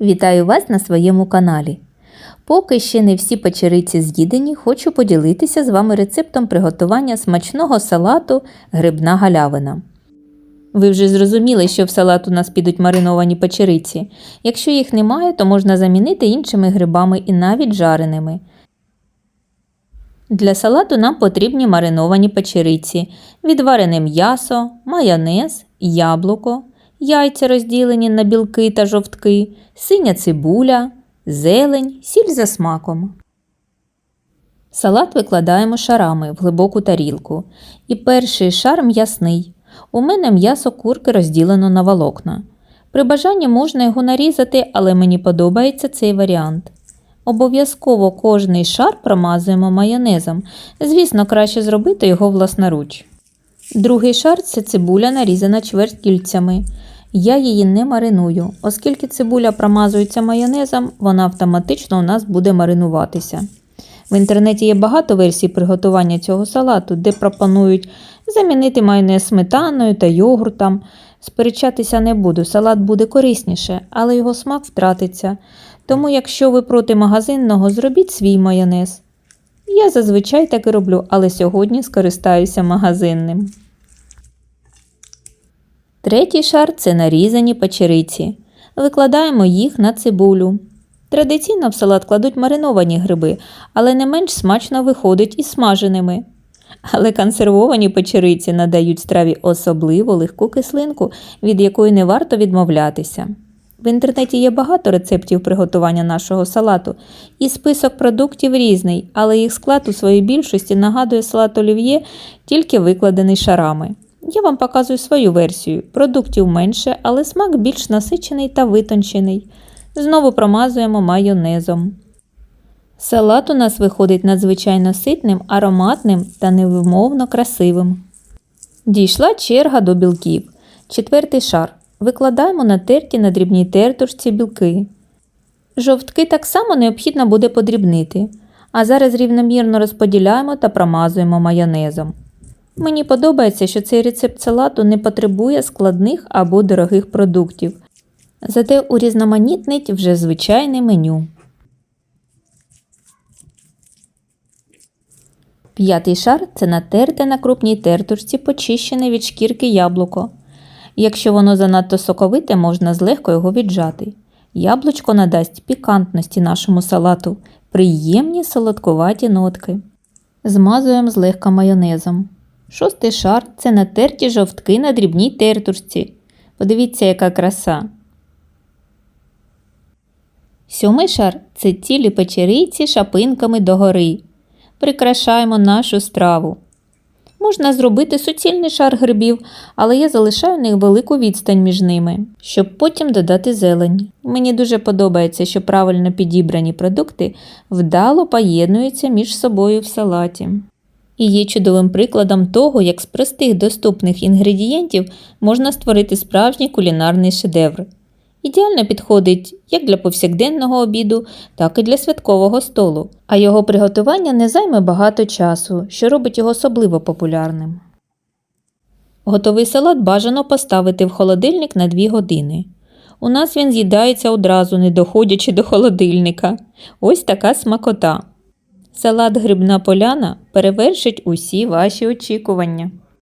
Вітаю вас на своєму каналі. Поки ще не всі печериці з'їдені, хочу поділитися з вами рецептом приготування смачного салату грибна галявина. Ви вже зрозуміли, що в салат у нас підуть мариновані печериці. Якщо їх немає, то можна замінити іншими грибами і навіть жареними. Для салату нам потрібні мариновані печериці, відварене м'ясо, майонез, яблуко, яйця розділені на білки та жовтки, синя цибуля, зелень, сіль за смаком. Салат викладаємо шарами в глибоку тарілку. І перший шар м'ясний. У мене м'ясо курки розділено на волокна. При бажанні можна його нарізати, але мені подобається цей варіант. Обов'язково кожний шар промазуємо майонезом. Звісно, краще зробити його власноруч. Другий шар це цибуля нарізана чвертькільцями. Я її не мариную, оскільки цибуля промазується майонезом, вона автоматично у нас буде маринуватися. В інтернеті є багато версій приготування цього салату, де пропонують замінити майонез сметаною та йогуртом. Сперечатися не буду, салат буде корисніше, але його смак втратиться. Тому, якщо ви проти магазинного, зробіть свій майонез. Я зазвичай так і роблю, але сьогодні скористаюся магазинним. Третій шар це нарізані печериці. Викладаємо їх на цибулю. Традиційно в салат кладуть мариновані гриби, але не менш смачно виходить і смаженими. Але консервовані печериці надають страві особливо легку кислинку, від якої не варто відмовлятися. В інтернеті є багато рецептів приготування нашого салату, і список продуктів різний, але їх склад у своїй більшості нагадує салат олів'є, тільки викладений шарами. Я вам показую свою версію. Продуктів менше, але смак більш насичений та витончений. Знову промазуємо майонезом. Салат у нас виходить надзвичайно ситним, ароматним та невимовно красивим. Дійшла черга до білків. Четвертий шар. Викладаємо на терті на дрібній тертушці білки. Жовтки так само необхідно буде подрібнити, а зараз рівномірно розподіляємо та промазуємо майонезом. Мені подобається, що цей рецепт салату не потребує складних або дорогих продуктів, зате урізноманітнить вже звичайне меню. П'ятий шар це натерте на крупній тертушці почищене від шкірки яблуко. Якщо воно занадто соковите, можна злегко його віджати. Яблучко надасть пікантності нашому салату, приємні солодкуваті нотки. Змазуємо злегка майонезом. Шостий шар це натерті жовтки на дрібній тертушці. Подивіться, яка краса. Сьомий шар це цілі печериці шапинками догори. Прикрашаємо нашу страву. Можна зробити суцільний шар грибів, але я залишаю них велику відстань між ними, щоб потім додати зелень. Мені дуже подобається, що правильно підібрані продукти вдало поєднуються між собою в салаті. І є чудовим прикладом того, як з простих доступних інгредієнтів можна створити справжній кулінарний шедевр. Ідеально підходить як для повсякденного обіду, так і для святкового столу, а його приготування не займе багато часу, що робить його особливо популярним. Готовий салат бажано поставити в холодильник на 2 години. У нас він з'їдається одразу, не доходячи до холодильника. Ось така смакота. Салат грибна поляна перевершить усі ваші очікування.